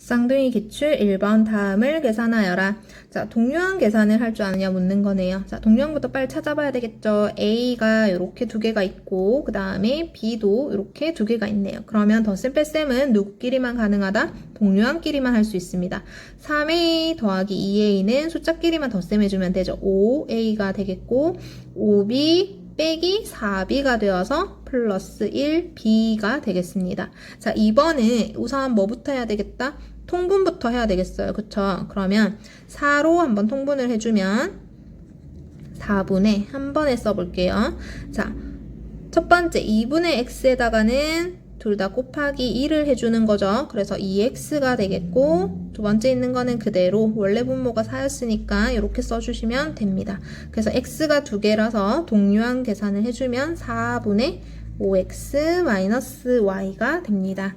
쌍둥이 기출 1번 다음을 계산하여라. 자, 동요한 계산을 할 줄 아느냐 묻는 거네요. 자, 동요한부터 빨리 찾아봐야 되겠죠. A가 이렇게 두 개가 있고, 그 다음에 B도 이렇게 두 개가 있네요. 그러면 덧셈 뺄셈은 누구끼리만 가능하다? 동요한끼리만 할 수 있습니다. 3A 더하기 2A는 숫자끼리만 덧셈해주면 되죠. 5A가 되겠고, 5B 빼기 4B가 되어서 플러스 1B가 되겠습니다. 자, 이번에 우선 뭐부터 해야 되겠다? 통분부터 해야 되겠어요. 그쵸? 그러면 4로 한번 통분을 해주면 4분의 한 번에 써볼게요. 자, 첫 번째 2분의 x에다가는 둘 다 곱하기 1을 해주는 거죠. 그래서 2x가 되겠고 두 번째 있는 거는 그대로 원래 분모가 4였으니까 이렇게 써주시면 됩니다. 그래서 x가 두 개라서 동류한 계산을 해주면 4분의 5x 마이너스 y가 됩니다.